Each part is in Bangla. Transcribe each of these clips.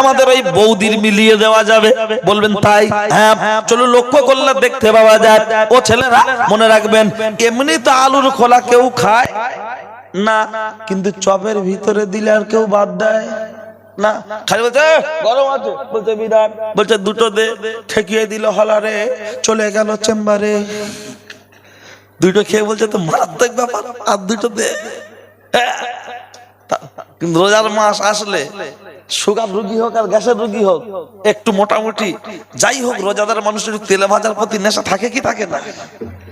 আমাদের ওই বৌদির মিলিয়ে দেওয়া যাবে। বলবেন, তাই হ্যাঁ চলো লক্ষ্য করলে দেখতে পাওয়া যায়। ও ছেলেরা, মনে রাখবেন, এমনি তো আলুর খোলা কেউ খায় না, কিন্তু চপের ভিতরে দিলে আর কেউ বাদ দেয় না। খালি বলছে গরম আছে? বলছে, বিরাট। বলছে, দুটো দে, ঠেকিয়ে দিল হলারে, চলে গেল চেম্বারে। দুটো খেয়ে বলছে, তো মারাত্মক ব্যাপার, আর দুটো দে। হ্যাঁ। রোজার মাস আসলে সুগার রুগী হোক আর গ্যাসের রুগী হোক, একটু মোটামুটি যাই হোক, রোজাদার মানুষের তেলে ভাজার প্রতি নেশা থাকে কি থাকে না?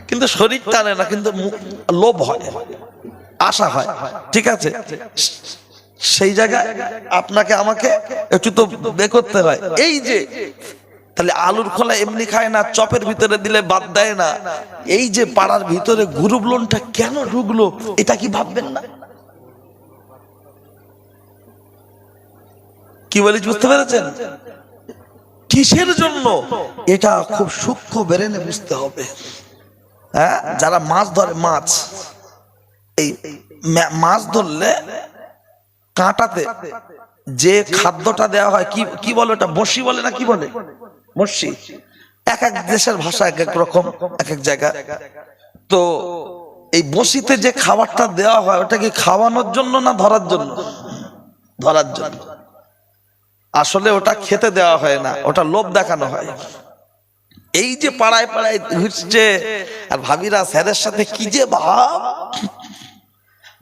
কিন্তু শরীর টানে না, কিন্তু লোভ হয়, আশা হয়, ঠিক আছে? সেই জায়গায় আপনাকে, আমাকে একটু তো বে করতে হয়। এই যে, তাহলে আলুর খোলা এমনি খায় না, চপের ভিতরে দিলে বাদ দেয় না, এই যে পাড়ার ভিতরে গ্রুপ লোনটা কেন ঢুকলো, এটা কি ভাববেন না? কি বলিস বুঝতে পেরেছেন? কিসের জন্য? এটা খুব সূক্ষ্ম বেরেনে বুঝতে হবে। হ্যাঁ? যারা মাছ ধরে, মাছ, এই মাছ ধরলে কাঁটাতে যে খাদ্যটা দেওয়া হয়, কি কি বলে ওটা? বসি বলে না কি বলে? বসি এক এক দেশের ভাষা এক এক রকম, এক এক জায়গা। তো এই বসিতে যে খাবারটা দেওয়া হয় ওটা কি খাওয়ানোর জন্য না ধরার জন্য? ধরার জন্য। আসলে ওটা খেতে দেওয়া হয় না, ওটা লোভ দেখানো হয়। এই যে পাড়ায় পাড়ায় ঘুরছে আর ভাবিরা স্যারের সাথে কি যে ভাব?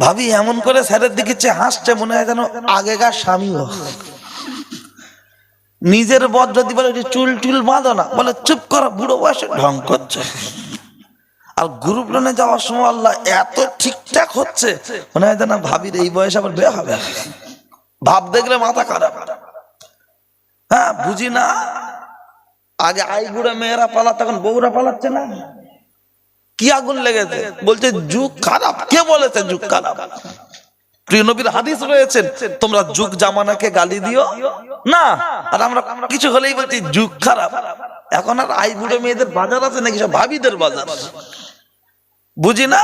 ভাবি এমন করে স্যারের দিকে চেয়ে হাসছে, মনে হয় যেন আগেকার স্বামী নিজের বর যদি বলে চুল টুল বাঁধো না, বলে, চুপ করো, বুড়ো বয়সে ঢং করছে। আর গ্রুপ লোনে যাওয়ার সময় আল্লাহ এত ঠিকঠাক হচ্ছে, মনে হয় যেন ভাবির এই বয়সে আবার বিয়ে হবে। ভাব দেখলে মাথা খারাপ। বুঝি না? আগে আইগুড়ে মেয়েরা পালাতে এখন বউরা পালাচ্ছে না? কি আগুন লেগেছে? বলছে, যুগ খারাপ। কে বলেছে, যুগ খারাপ? হাদিস তোমরা জামানাকে গালি দিও। না, আর আমরা কিছু হলেই যুগ খারাপ। এখন আর আই মেয়েদের বাজার আছে ভাবিদের বাজার। বুঝি না?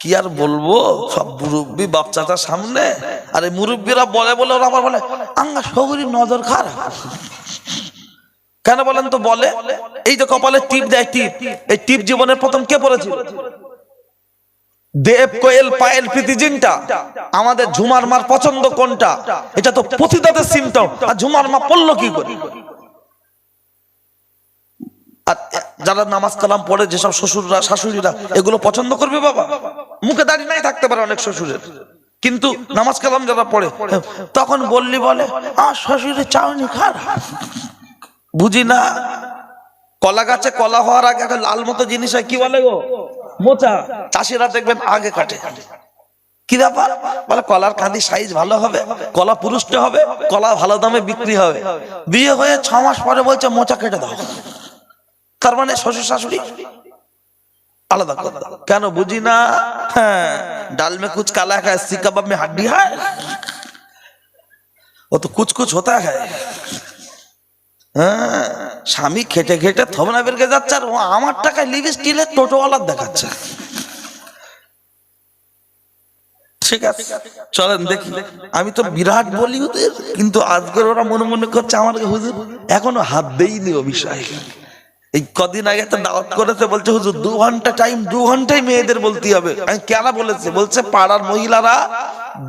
কি আর বলব? সব মুরব্বী বাচ্চাটার সামনে। আরে মুরব্বীরা বলে বলে, ওরা আবার বলে, আঙ্গা শহরের নজর খারাপ কেন বলেন তো বলে? এই যে কপালে টিপ দেয় টিপ, এই টিপ জীবনের প্রথম কে পড়েছিল? দেব কোয়েল পায়েল প্রীতিজিনটা আমাদের ঝুমার মার পছন্দ কোনটা? এটা তো পথিতাদের সিমটম আর ঝুমার মা পড়ল কি করে? আর যারা নামাজ কালাম পড়ে, যেসব শ্বশুররা, শাশুড়িরা, এগুলো পছন্দ করবে বাবা? মুখে দাঁড়িয়ে নাই থাকতে পারে অনেক শ্বশুরের। কিন্তু নামাজ কালাম যারা পড়ে, তখন বললি বলে আর শ্বশুরের চাউনি খারাপ বুঝি না। কলা গাছে কলা হওয়ার আগে একটা লাল মতো জিনিস হয়, কি বলে গো? মোচা। চাষিরা দেখবেন আগে কাটে। কি ব্যাপার? বলে, কলার কাঁদি সাইজ ভালো হবে, কলা পুরুষটা হবে, কলা ভালো দামে বিক্রি হবে। বিয়ে হয়ে ছ মাস পরে বলছে, মোচা কেটে দাও। তার মানে শ্বশুর শাশুড়ি আলাদা কেন বুঝি না? হ্যাঁ কুচ কালা খায় সি কাবাব মে হাড্ডি ও তো হতা है হ্যাঁ স্বামী খেটে খেটে থবনা বেরকে যাচ্ছে আর ও আমার টাকায় লিভ স্টিলের টোটোওয়ালার দেখাচ্ছে। ঠিক আছে, চলেন দেখি। আমি তো বিরাট বলি ওদের কিন্তু আজকের ওরা মনে মনে করছে আমার এখনও হাত দেইনি ও বিষয়ে। এই কদিন আগে একটা দাওয়াত করেছে, বলছে, হুজুর, দু ঘণ্টা টাইম দু ঘন্টায় মেয়েদের বলতে হবে। আমি, কেন বলেছে? বলছে, পাড়ার মহিলারা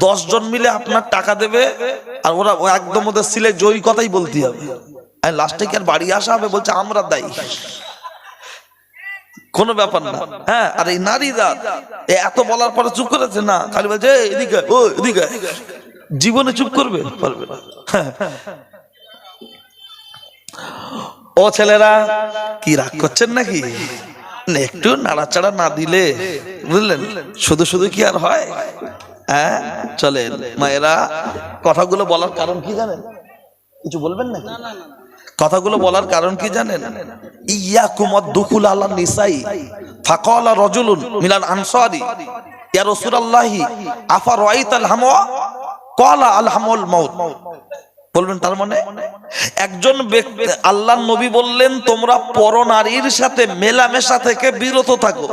দশ জন মিলে আপনার টাকা দেবে আর ওরা একদম ওদের সিলে জয়ী কথাই বলতে হবে। আমি, লাস্টে কি আর বাড়ি আসা হবে? বলছে, আমরা দায়ী। কোনো ব্যাপার না। হ্যাঁ আর এই নারীরা, এ এত বলার পরে চুপ করেছে না? খালি বলছে এদিকে, ও, এদিকে। জীবনে চুপ করবে? পারবে না। হ্যাঁ। ও ছেলেরা কি রাগ করছেন নাকি? না, একটু নাড়াচাড়া না দিলে বুঝলেন? শুধু শুধু কি আর হয়? হ্যাঁ চলেন মায়েরা কথাগুলো বলার কারণ কি জানেন? কিছু বলবেন নাকি? কথাগুলো বলার কারণ কি জানেন? ইয়া কুমদ দুকুল আল্লাহ নিসাই ফাকালা রজুলুন মিলান আনসারি। ইয়া রাসূলুল্লাহি আফা রাআইতাল হামওয়া? ক্বালা আল হামুল মাউত। বলবেন তার মানে? একজন ব্যক্তি, আল্লাহ নবী বললেন, তোমরা পরনারীর সাথে মেলামেশা থেকে বিরত থাকো।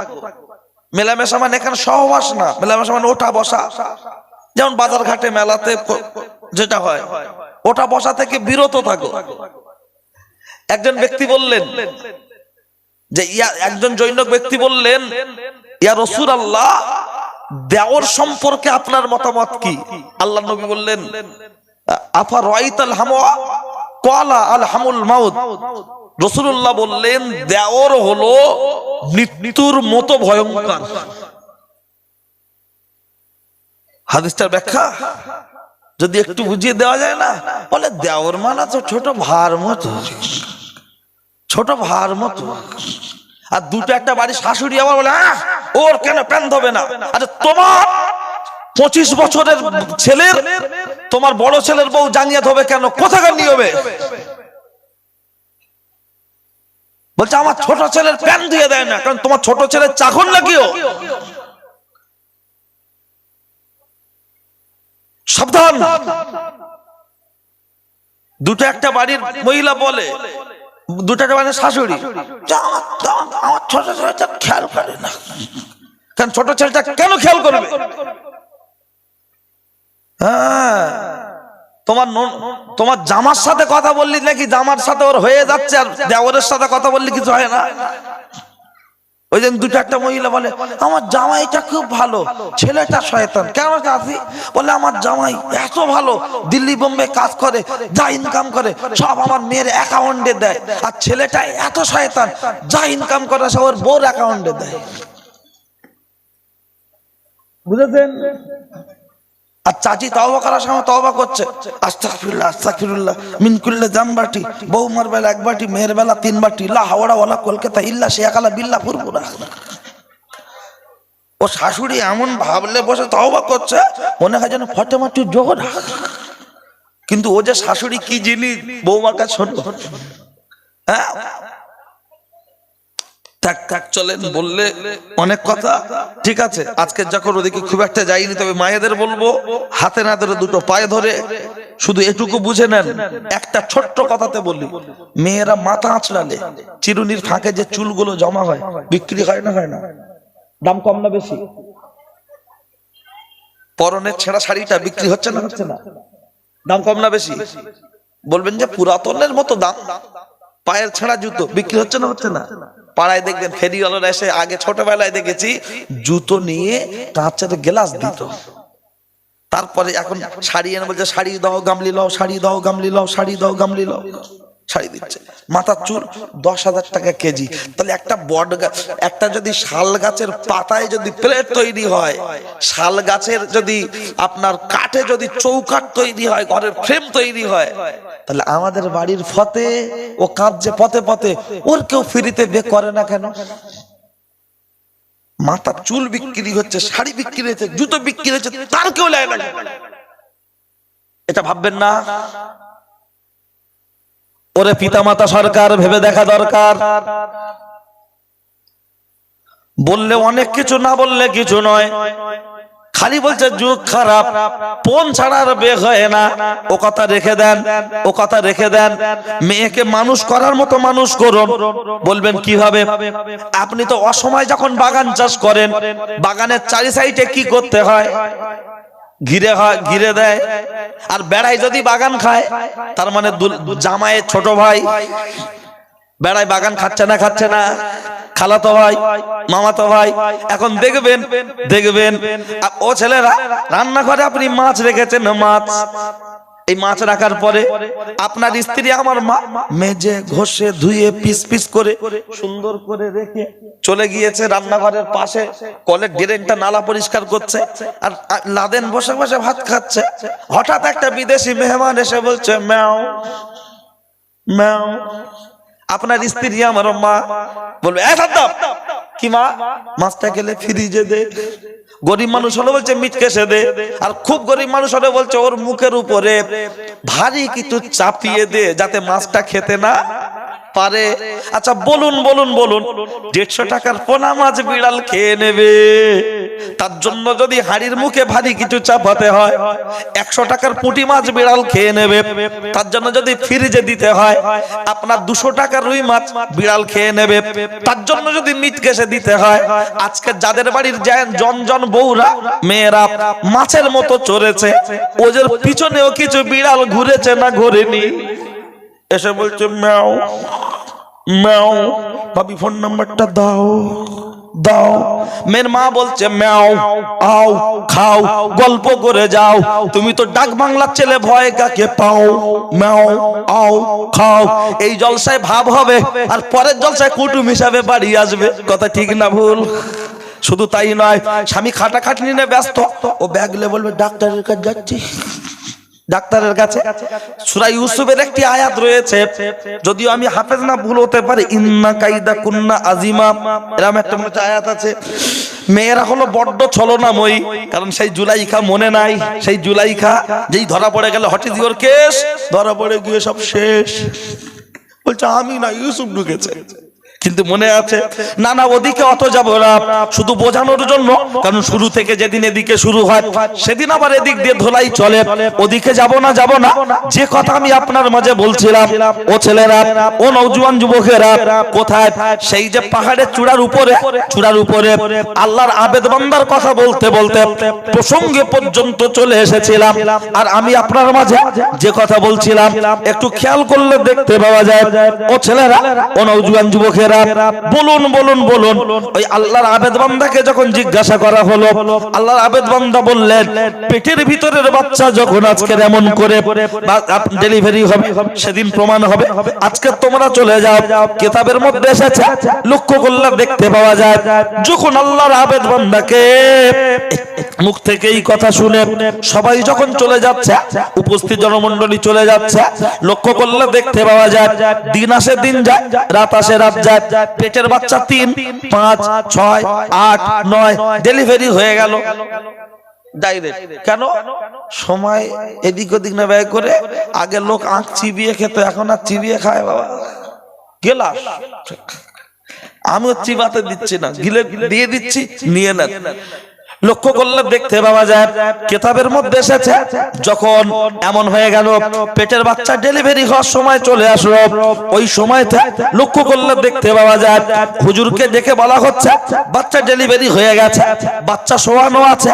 মেলামেশা মানে এখানে সহবাস না, মেলামেশা মানে ওঠা বসা। যেমন বাজার ঘাটে মেলাতে যেটা হয় ওটা বসা থেকে বিরত থাকো। একজন ব্যক্তি বললেন যে, ইয়া একজন জৈনক ব্যক্তি বললেন, ইয়া রসুল আল্লাহ দেওর সম্পর্কে আপনার মতামত কি? আল্লাহ নবী বললেন আফা রসুল্লাহ বললেন দেওর হলো মৃত্যুর মতো ভয়ঙ্কর। হাদিসটার ব্যাখ্যা? যদি একটু বুঝিয়ে দেওয়া যায় না বলে দেওর মানা তো ছোট ভার মতো। ছোট ভার মতো। আর দুটো একটা বাড়ি শাশুড়ি আবার বলে "আহ, ওর কেন প্যান্ট হবে না? আচ্ছা তোমার পঁচিশ বছরের ছেলের তোমার বড় ছেলের বউ জানিয়ে হবে কেন? কোথাকার নিয়মে? বলছে, আমার ছোট ছেলের প্যান দিয়ে দেয় না, কারণ তোমার ছোট ছেলের চাকর নাকিও সাবধান। দুটো একটা বাড়ির মহিলা বলে, দুটো একটা বাড়ির শাশুড়ি আমার ছোট ছেলেটা খেয়াল করে না। কারণ ছোট ছেলেটা কেন খেয়াল করবে? হ্যাঁ। তোমার তোমার জামার সাথে কথা বললি নাকি জামার সাথে ওর হয়ে যাচ্ছে আর দেওরের সাথে কথা বললি কিছু হয় না? ওই দিন দুটো একটা মহিলা বলে, আমার জামাইটা খুব ভালো, ছেলেটা শয়তান। কেন চাষি বলে, আমার জামাই এত ভালো, দিল্লি বোম্বে কাজ করে, যা ইনকাম করে, সব আমার মেয়ের অ্যাকাউন্টে দেয়। আর ছেলেটা এত শয়তান, যা ইনকাম করে সব ওর বোর অ্যাকাউন্টে দেয়। বুঝেছেন? আর চাচি করার সময় করছে। বেলা এক বাটি, মেয়ের বেলা তিন বাটি হাওড়া কলকাতা ইল্লা ও শাশুড়ি এমন ভাবলে বসে তওবা করছে, মনে হয় যেন ফটেমাটি জোর কিন্তু ও যে শাশুড়ি কি জিনিস বৌমার কাছে হ্যাঁ থাক থাক চলেন বললে অনেক কথা। ঠিক আছে আজকে যখন ওদিকে খুব একটা যাইনি তবে মায়েদের বলব হাতে না ধরে দুটো পায়ে ধরে শুধু এটুকু বুঝে নেন একটা ছোট্ট কথাতে বলি মেয়েরা মাথা আঁচড়ালে চিরুনির ফাঁকে যে চুলগুলো জমা হয় বিক্রি হয় না হয় না? দাম কম না বেশি? পরনের ছেঁড়া শাড়িটা বিক্রি হচ্ছে না? হচ্ছে না। দাম কম না বেশি? বলবেন যে পুরাতনের মতো দাম। পায়ের ছেঁড়া জুতো বিক্রি হচ্ছে না হচ্ছে না? পাড়ায় দেখবেন ফেরিওয়ালারা এসে আগে ছোটবেলায় দেখেছি, জুতো নিয়ে কাঁচের গ্লাস দিত। তারপরে এখন শাড়ি এনে বলছে, শাড়ি দাও গামলি, লও, শাড়ি দাও গামলি, লও, শাড়ি দাও গামলি, লও। শাড়ি দিচ্ছে। মাথার চুল দশ হাজার টাকা কেজি। তাহলে একটা বট গাছ একটা যদি শাল গাছের পাতায় যদি প্লেট তৈরি হয়, শাল গাছের যদি আপনার কাঠে যদি চৌকাঠ তৈরি হয়, ঘরের ফ্রেম তৈরি হয়, তাহলে আমাদের বাড়ির ফতে ও কাঁদছে পথে পথে, ওর কেউ ফ্রিতে বে করে না কেন? মাথার চুল বিক্রি হচ্ছে, শাড়ি বিক্রি হচ্ছে, জুতো বিক্রি হচ্ছে, তার কেউ নেয় না এটা ভাববেন না? ওরে পিতামাতা সরকার, ভেবে দেখা দরকার। বললে অনেক কিছু, না বললে কিছু নয়। খালি বলছে, যুগ খারাপ পন ছাড়া আর বে হয় না। ও কথা রেখে দেন, ও কথা রেখে দেন। মেয়েকে মানুষ করার মতো মানুষ করুন। বলবেন, কীভাবে? আপনি তো অসময় যখন বাগান চাষ করেন, বাগানের চারি সাইডে কি করতে হয়? ঘিরে হয়, ঘিরে দেয়। আর বেড়ায় যদি বাগান খায়, তার মানে জামায়ের ছোট ভাই বেড়ায় বাগান খাচ্ছে না খাচ্ছে না। খালাতো ভাই, মামাতো ভাই, এখন দেখবেন দেখবেন। ও ছেলেরা রান্না করে আপনি মাছ রেখেছেন, মাছ। এই মাছ রাখার পরে আপনার স্ত্রী আমার মা মেজে ঘষে ধুয়ে পিস পিস করে সুন্দর করে রেখে চলে গিয়েছে রান্নাঘরের পাশে। কলের ড্রেনটা নালা পরিষ্কার করছে আর লাদেন বসে বসে ভাত খাচ্ছে। হঠাৎ একটা বিদেশি মেহমান এসে বলছে, ম্যাও ম্যাও, আপনার স্ত্রী আমার মা। বলবে কি মা? মাছটা গেলে ফ্রিজে দে। গরিব মানুষ হলে বলছে মিট কেসে দে, আর খুব গরিব মানুষ হলে বলছে ওর মুখের উপরে ভারী কিছু চাপিয়ে দে যাতে মাছটা খেতে না পারে। আচ্ছা বলুন বলুন বলুন, দেড়শো টাকার পোনা মাছ বিড়াল খেয়ে নেবে। তার জন্য যদি হাড়ির মুখে ভারী কিছু চাপাতে হয়, একশো টাকার পুঁটি মাছ বিড়াল খেয়ে নেবে। তার জন্য যদি ফ্রিজে দিতে হয়, আপনার দুশো টাকার রুই মাছ বিড়াল খেয়ে নেবে। তার জন্য যদি মিট কেসে দিতে হয়, আজকে যাদের বাড়ির জন জন বউরা, মেয়েরা মাছের মতো চড়েছে, ওদের পিছনেও কিছু বিড়াল ঘুরেছে না ঘোরেনি। এসে বলছে, ম্যাও ম্যাও, ভাবি ফোন নাম্বারটা দাও দাও। মেয়ের মা বলছে, ম্যাও, আও, খাও, গল্প করে যাও। তুমি তো ডাক বাংলার ছেলে, ভয় কাকে পাও? ম্যাও, আও, খাও। এই জলসায় ভাব হবে, আর পরের জলসায় কুটুম হিসাবে বাড়ি আসবে। কথা ঠিক না ভুল? শুধু তাই নয়, স্বামী খাটাখাটনি নিয়ে ব্যস্ত। ও ব্যাগলে বলবে, ডাক্তারের কাছে যাচ্ছি ডাক্তারের কাছে। সূরা ইউসুফের একটি আয়াত রয়েছে, যদিও আমি হাফেজ না, ভুল হতে পারে। ইন্না কাইদা কুন্না আজিমা এরকম একটা মনে হচ্ছে আয়াত আছে। মেয়েরা হলো বড্ড ছলনাময়ী, কারণ সেই জুলাইখা মনে নাই। সেই জুলাইখা যেই ধরা পড়ে গেল, হঠাৎ দিওর কেস, ধরা পড়ে গিয়ে সব শেষ। বলছে, আমি না, ইউসুফ ঢুকেছে। কিন্তু মনে আছে না না ওদিকে অত যাব শুধু বোঝানোর জন্য, কারণ শুরু থেকে যেদিন এদিকে শুরু হয়, সেদিন আবার এদিক দিয়ে ধোলাই চলে, ওদিকে যাব না যাব না, যে কথা আমি আপনার মাঝে বলছিলাম, ও ছেলেরা, ও নৌজওয়ান যুবকেরা, কোথায়? সেই যে পাহাড়ের চূড়ার উপরে চূড়ার উপরে আল্লাহর আবেদ বান্দার কথা বলতে বলতে প্রসঙ্গে পর্যন্ত চলে এসেছিলাম, আর আমি আপনার মাঝে যে কথা বলছিলাম, একটু খেয়াল করলে দেখতে পাওয়া যায়, ও ছেলেরা, ও নৌজওয়ান যুবকেরা বলুন বলুন বলুন। ওই আল্লাহর আবেদ বান্দাকে যখন জিজ্ঞাসা করা হলো, আল্লাহর আবেদ বান্দা বললেন, পেটের ভিতরের বাচ্চা যখন আজকে এমন করে ডেলিভারি হবে, সেদিন প্রমাণ হবে। আজকে তোমরা চলে যাও, কিতাবের মধ্যে এসেছে, লক্ষ্য করলে দেখতে পাওয়া যায়, যখন আল্লাহর আবেদ বান্দাকে মুখ থেকে এই কথা শুনে সবাই যখন চলে যাচ্ছে, উপস্থিত জনমন্ডলী চলে যাচ্ছে, লক্ষ্য করলে দেখতে পাওয়া যায়, দিন আসে, দিন যায়, রাত আসে, রাত যায় পেটের বাচ্চা তিন, পাঁচ, ছয়, আট, নয় ডেলিভারি হয়ে গেল। কেন? সময় এদিক ওদিক না ব্যয় করে আগে লোক আঁক চিবিয়ে খেত, এখন আর চিবিয়ে খায় বাবা। গেলাস। আমিও চিবাতে দিচ্ছি না। গিলে দিয়ে দিচ্ছি, নিয়ে নেন। লক্ষ্য করলে দেখতে পাওয়া যায়, কেতাবের মধ্যে এসেছে, যখন এমন হয়ে গেল, পেটের বাচ্চা ডেলিভারি হওয়ার সময় চলে আসলো। ওই সময়তে লক্ষ্য করলে দেখতে পাওয়া যায়, হুজুরকে দেখে বলা হচ্ছে, বাচ্চা ডেলিভারি হয়ে গেছে, বাচ্চা শোয়ানো আছে,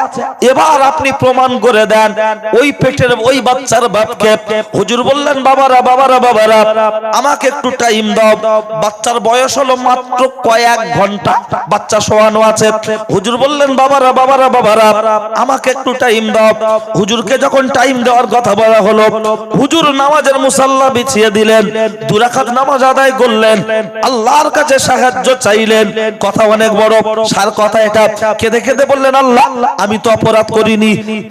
এবার আপনি প্রমাণ করে দেন, ওই পেটের ওই বাচ্চার বাপকে। হুজুর বললেন, বাবারা বাবারা বাবারা, আমাকে একটু টাইম দাও, বাচ্চার বয়স হলো মাত্র কয়েক ঘণ্টা, বাচ্চা শোয়ানো আছে। হুজুর বললেন বাবারা বাবারা বাবারা, আমাকে একটু টাইম দাও। হুজুরকে যখন টাইম দেওয়ার কথা বলা হলো, হুজুর নামাজের মুসাল্লা বিছিয়ে দিলেন দুরাকাত নামাজ আদায় করলেন, আল্লাহর কাছে সাহায্য চাইলেন। কথা অনেক বড়, সার কথা এটা। কেঁদে কেঁদে বললেন, আল্লাহ, আমি তো অপরাধ করিনি,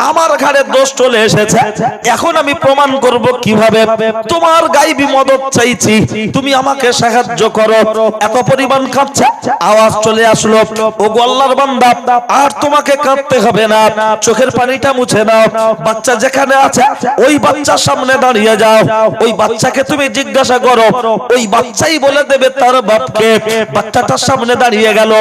আমার ঘাড়ে দোষ চলে এসেছে। এখন আমি প্রমাণ করব কীভাবে। তোমার গাইবি মদত চাইছি, তুমি আমাকে সাহায্য করো। এত পরিমাণ কাঁপছে আওয়াজ চলে আসলো। ও গোল্লার বান্দা, আর তোমাকে কাঁদতে হবে না। চোখের পানিটা মুছে নাও। বাচ্চা যেখানে আছে, ওই বাচ্চার সামনে দাঁড়িয়ে যাও। ওই বাচ্চাকে তুমি জিজ্ঞাসা করো, ওই বাচ্চাই বলে দেবে তার বাপকে। বাচ্চাটার সামনে দাঁড়িয়ে গেল।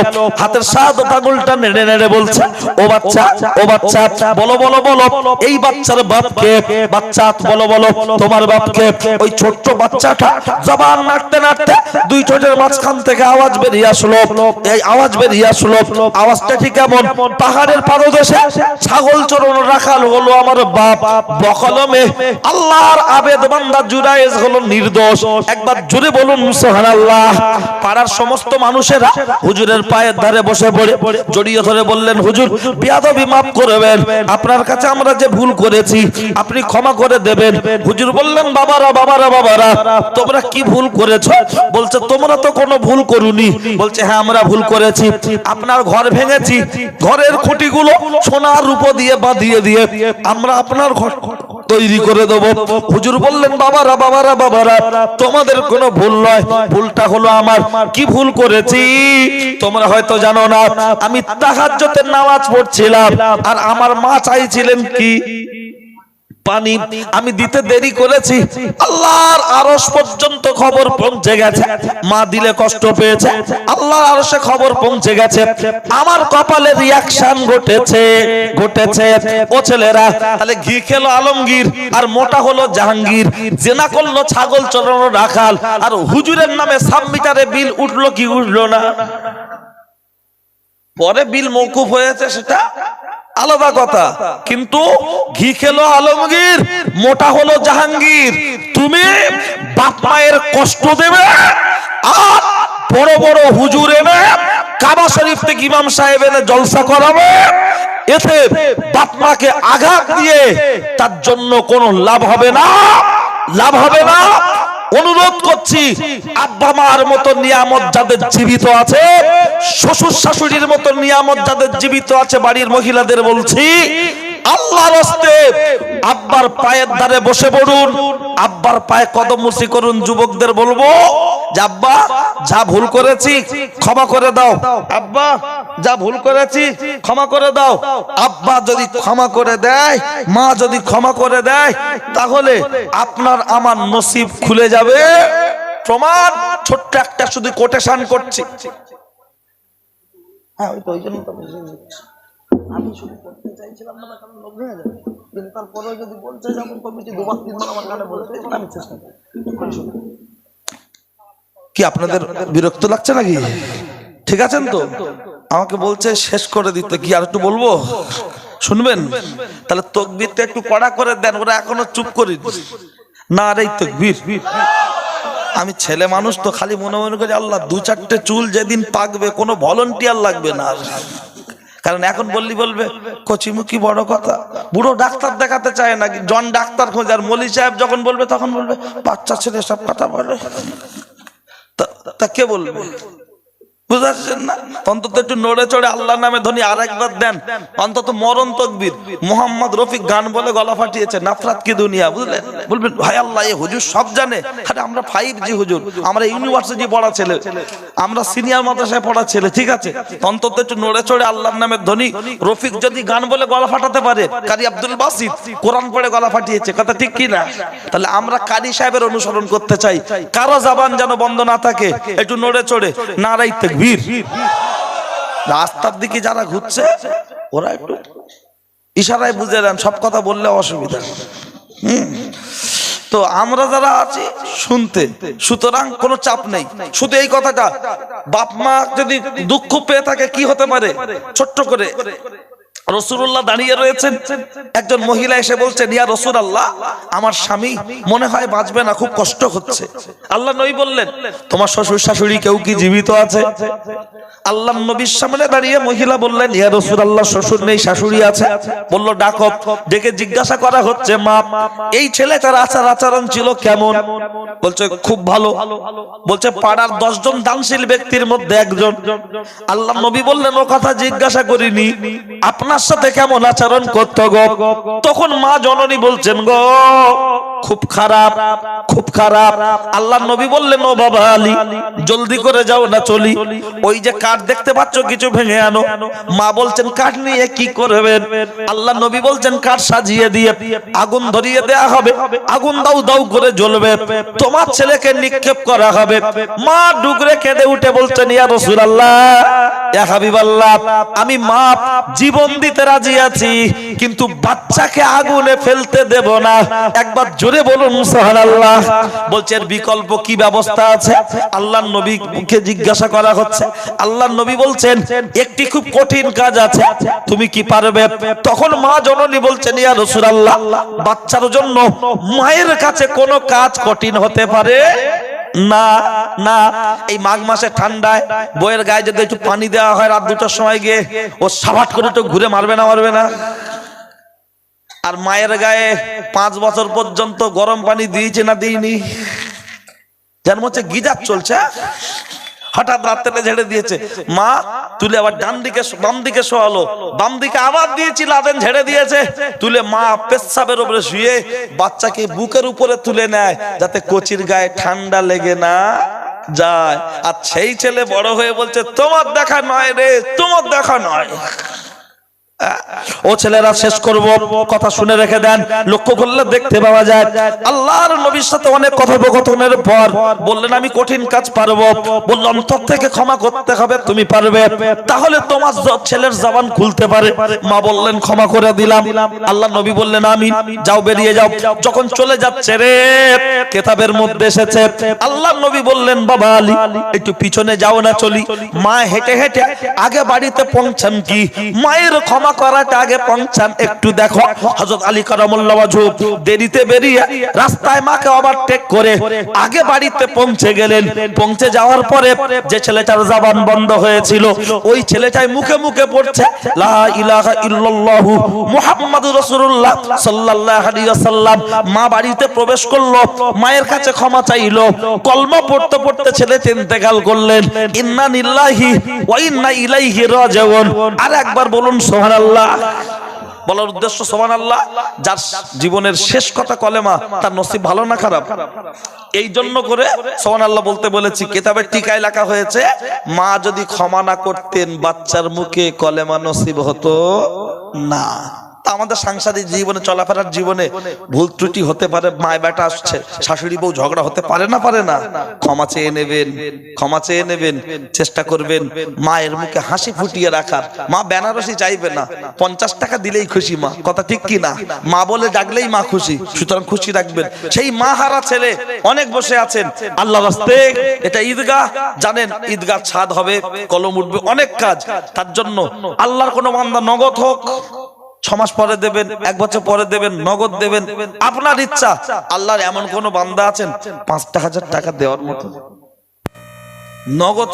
হাতের সাদ আঙুলটা নেড়ে নেড়ে বলছে, ও বাচ্চা ও বাচ্চা, বলো বলো বলো, এই বাচ্চার বাপকে, বাচ্চা, বলো বলো, তোমার বাপকে। ওই ছোট্ট বাচ্চাটা জবান নাড়তে নাড়তে দুই ঠোঁটের মাঝখান থেকে আওয়াজ বেরিয়ে আসলো। এই আওয়াজ বেরিয়ে আসলো। আওয়াজটা ঠিক এমন পাহাড়ের পাদদেশে ছাগল চরণ রাখাল হলো আমার বাপ। বকলমে আল্লাহর আবেদ বান্দা জুরাইজ হলো নির্দোষ। একবার জুড়ে বলুন, সুবহানাল্লাহ। পাড়ার সমস্ত মানুষেরা হুজুরের পায়ের ধারে বসে পড়ে। জড়িয়ে ধরে বললেন, হুজুর, বিয়াদবি মাফ করবেন। আপনার কাছে আমরা যে ভুল করেছি, আপনি ক্ষমা করে দেবেন। হুজুর বললেন, বাবারা বাবারা বাবারা, তোমরা কি ভুল করেছ? বলছে, তোমরা তো কোনো ভুল করুনি। বলছে হ্যাঁ আমরা ভুল করেছি। আপনার ঘর ভেঙেছি। ঘরের খুঁটিগুলো সোনার রূপ দিয়ে বাঁধিয়ে দিয়ে আমরা আপনার ঘর তৈরি করে দেবো। হুজুর বললেন, বাবারা বাবারা বাবারা, তোমাদের কোনো ভুল নয়। ভুলটা হলো আমার। কি ভুল করেছি? তোমরা হয়তো জানো না, আমি তাহাজ্জতের নামাজ পড়ছিলাম। আর আমার মা চাইছিলেন কি? পানি, আমি দিতে দেরি করেছি। আল্লাহর আরস পর্যন্ত খবর পৌঁছে গেছে। মা দিলে কষ্ট পেয়েছে। আল্লাহর আরসে খবর পৌঁছে গেছে। আমার কপালে রিয়াকশন ঘটেছে ঘটেছে। ও ছেলেরা, তাহলে ঘি খেলো আলমগীর, আর মোটা হলো জাহাঙ্গীর। জেনা করল ছাগল চড়ানো রাখাল, আর হুজুরের নামে সাব মিটারে বিল উঠল কি উঠল না? পরে বিল মৌকুফ হয়েছে সেটা? আলাদা কথা। কিন্তু ঘি খেলো আলমগীর, মোটা হলো জাহাঙ্গীর। তুমি বাপ মায়ের কষ্ট দেবে, আর বড় বড় হুজুর এনে কাবা শরীফ থেকে ইমাম সাহেব এনে জলসা করাবে। এতে বাপ মাকে আঘাত দিয়ে তার জন্য কোনো লাভ হবে না, লাভ হবে না। অনুরোধ করছি, আব্বা মার মতো নিয়ামত যাদের জীবিত আছে শ্বশুর শাশুড়ির মতো নিয়ামত যাদের জীবিত আছে বাড়ির মহিলাদের বলছি, আল্লাহর হস্তে আব্বার পায়ের ধারে বসে পড়ুন, আব্বার পায়ে কদম মুসি করুন, যুবকদের বলব আব্বা, যা ভুল করেছি ক্ষমা করে দাও। আব্বা, যা ভুল করেছি ক্ষমা করে দাও। আব্বা যদি ক্ষমা করে দেয়, মা যদি ক্ষমা করে দেয়, তাহলে আপনার আমার নসিব খুলে যাবে। প্রমাণ, ছোট্ট একটা শুধু কোটেশন করছি। কি আপনাদের বিরক্ত লাগছে নাকি? ঠিক আছেন তো? আমাকে বলছে শেষ করে দিতে, কি আর একটু বলব? শুনবেন? তাহলে তকবিরটা একটু কড়া করে দেন, ওরা এখনও চুপ করি না রে তকবির। আমি ছেলে মানুষ তো খালি মনে মনে করি, আল্লাহ, দু চারটে চুল যেদিন পাকবে, কোনো ভলন্টিয়ার লাগবে না। কারণ এখন বললি বলবে, কচিমুখি বড় কথা। বুড়ো ডাক্তার দেখাতে চায় না, জন ডাক্তার খোঁজ, আর মলি সাহেব যখন বলবে, তখন বলবে, বাচ্চা ছেলে সব কথা বলে। তা কে বলবে? না? অন্তত একটু নড়ে চড়ে আল্লাহ আর একবার দেন। অন্তত মরণ মোহাম্মদ রফিক গান বলে গলা ফাটিয়েছে, নাফরাত বুঝলেন? ভাই আল্লাহ হুজুর সব জানে। আমরা ফাইভ জি পড়া ছেলে, আমরা সিনিয়র মাদ্রাসায় পড়া ছেলে, ঠিক আছে? অন্তত একটু নড়ে চড়ে আল্লাহর নামে ধনী রফিক যদি গান বলে গলা ফাটাতে পারে, কারি আব্দুল বাসিদ কোরআন পড়ে গলা ফাটিয়েছে, কথা ঠিক কি না তাহলে আমরা কারি সাহেবের অনুসরণ করতে চাই। কারও জাবান যেন বন্ধ না থাকে, একটু নড়ে চড়ে নারাই তেকবীর রাস্তার দিকে যারা ঘুরছে, ওরা একটু ইশারায় বুঝে দেন সব কথা বললে অসুবিধা। তো আমরা যারা আছি, শুনতে, সুতরাং কোনো চাপ নেই। শুধু এই কথাটা, বাপ মা যদি দুঃখ পেয়ে থাকে, কি হতে পারে? ছোট্ট করে। রসুল্লাহ দাঁড়িয়ে রয়েছেন। একজন মহিলা এসে বলছেন, ইয়া রসুল আল্লাহ আমার স্বামী মনে হয় বাঁচবে না, খুব কষ্ট হচ্ছে। আল্লাহ নবী বললেন, তোমার শ্বশুর শাশুড়ি কেউ কি জীবিত আছে? আল্লাহ নবীর সামনে দাঁড়িয়ে মহিলা বললেন, ইয়া রসুল আল্লাহ শ্বশুর নেই, শাশুড়ি আছে। বলল, ডাকো। ডেকে জিজ্ঞাসা করা হচ্ছে, মা, এই ছেলে তার আচার আচরণ ছিল কেমন? বলছে, খুব ভালো। বলছে, পাড়ার দশজন দানশীল ব্যক্তির মধ্যে একজন। আল্লাহ নবী বললেন, ও কথা জিজ্ঞাসা করিনি। আপনার সাথে কেমন আচরণ করত গো? তখন মা জননী বলছেন, গো, খুব খারাপ খুব খারাপ। আল্লাহ নবী বললেন, ও বাবা আলী, জলদি করে যাও না, চলি। ওই যে কাঠ দেখতে পাচ্ছ, কিছু ভেঙে আনো। মা বলছেন, কাঠ নিয়ে কি করবেন? আল্লাহ নবী বলছেন, কাঠ সাজিয়ে দিয়ে আগুন ধরিয়ে দেয়া হবে। আগুন দাউ দাউ করে জ্বলবে। তোমার ছেলেকে নিক্ষেপ করা হবে। মা ডুগরে কেঁদে উঠে বলছেন, ইয়া রাসূলুল্লাহ, ইয়া হাবিবাল্লাহ, আমি মা জীবন দিতে রাজি আছি, কিন্তু বাচ্চাকে আগুনে ফেলতে দেব না। একবার জোরে বলুন, সুবহানাল্লাহ। বলছে, এর বিকল্প কি ব্যবস্থা আছে? আল্লাহর নবীকে জিজ্ঞাসা করা হচ্ছে। আল্লাহর নবী বলছেন, একটি খুব কঠিন কাজ আছে। তুমি কি পারবে? তখন মা জননী বলছেন, ইয়া রাসূলুল্লাহ, বাচ্চার জন্য মায়ের কাছে কোনো কাজ কঠিন হতে পারে? না না, এই মাঘ মাসে ঠান্ডায় বইয়ের গায়ে যদি একটু পানি দেওয়া হয় রাত দুটার সময় গিয়ে, ও সাবাট করে তো ঘুরে মারবে না মারবে না। আর মায়ের গায়ে পাঁচ বছর পর্যন্ত গরম পানি দিয়েছে না দিইনি? যেন হচ্ছে গিজার চলছে হঠাৎ রাত্রে ঝেড়ে দিয়েছে। মা, তুলে আবার ডান দিকে বাম দিকে শোয়ালো। বাম দিকে আবার দিয়েছি, লাদেন ঝেড়ে দিয়েছে। তুলে মা পেশাবের উপরে শুয়ে বাচ্চাকে বুকের উপরে তুলে নেয়, যাতে কচির গায়ে ঠান্ডা লেগে না যায়। আর সেই ছেলে বড় হয়ে বলছে, তোমার দেখা নয় রে, তোমার দেখা নয়। ও ছেলেরা, শেষ করব। কথা শুনে রেখে দেন। লক্ষ্য করলে দেখতে পাওয়া যায়, আল্লাহর নবীর সাথে অনেক কথোপকথনের পর বললেন, আমি কঠিন কাজ পারব। বলল, অন্তর থেকে ক্ষমা করতে হবে, তুমি পারবে। তাহলে তোমার ছেলের জবান খুলতে পারে। মা বললেন, ক্ষমা করে দিলাম। আল্লাহ নবী বললেন আমি যাও, বেরিয়ে যাও। যখন চলে যাচ্ছে রে, কেতাবের মধ্যে এসেছে। আল্লাহ নবী বললেন, বাবা আলী, একটু পিছনে যাও না, চলি। মা হেঁটে হেঁটে, আগে বাড়িতে পৌঁছান কি? মায়ের ক্ষমা করাটা আগে পৌঁছান একটু দেখো। হযরত আলী কারামুল্লাহ ওয়াজহ দেরিতে বেরিয়ে রাস্তায় মাকে ওভারটেক করে আগে বাড়িতে পৌঁছে গেলেন। পৌঁছে যাওয়ার পরে যে ছেলেটার জবান বন্ধ হয়েছিল, ওই ছেলেটাই মুখে মুখে পড়ছে লা ইলাহা ইল্লাল্লাহু মুহাম্মাদুর রাসূলুল্লাহ সাল্লাল্লাহু আলাইহি ওয়াসাল্লাম। মা বাড়িতে প্রবেশ করল, মায়ের কাছে ক্ষমা চাইলো। কলমা পড়তে পড়তে ছেলে ইন্তেকাল করলেন, ইন্না লিল্লাহি ওয়া ইন্না ইলাইহি রাজিউন। আর একবার বলুন, সুবহানাল্লাহ। বলার উদ্দেশ্য সোমান আল্লাহ যার জীবনের শেষ কথা কলেমা, তার নসিব ভালো না খারাপ? এই জন্য করে সোমান আল্লাহ বলতে বলেছি, কেতাবের টিকায় লেখা হয়েছে, মা যদি ক্ষমা না করতেন, বাচ্চার মুখে কলেমা নসিব হতো না। আমাদের সাংসারিক জীবনে, চলাফেরার জীবনে ভুল ত্রুটি হতে পারে মায় বেটা আসছে, শাশুড়ি বউ ঝগড়া হতে পারে না পারে না। ক্ষমা চেয়ে নেবেন, ক্ষমা চেয়ে নেবেন, চেষ্টা করবেন, মায়ের মুখে হাসি ফুটিয়ে রাখার। মা বেনারসি চাইবে না, পঞ্চাশ টাকা দিলেই খুশি মা, কথা ঠিক কি না মা বলে ডাকলেই মা খুশি, সুতরাং খুশি রাখবেন। সেই মা হারা ছেলে অনেক বসে আছেন আল্লাহ রাস্তে এটা ঈদগাহ, জানেন ঈদগাহ ছাদ হবে, কলম উঠবে, অনেক কাজ। তার জন্য আল্লাহর কোনো বান্দা নগদ হোক ছ মাস পরে দেবেন, এক বছর পরে দেবেন, নগদ দেবেন। আপনার ইচ্ছা, আল্লাহর এমন কোন বান্দা আছেন? পাঁচটা হাজার টাকা দেওয়ার মতো। নগদ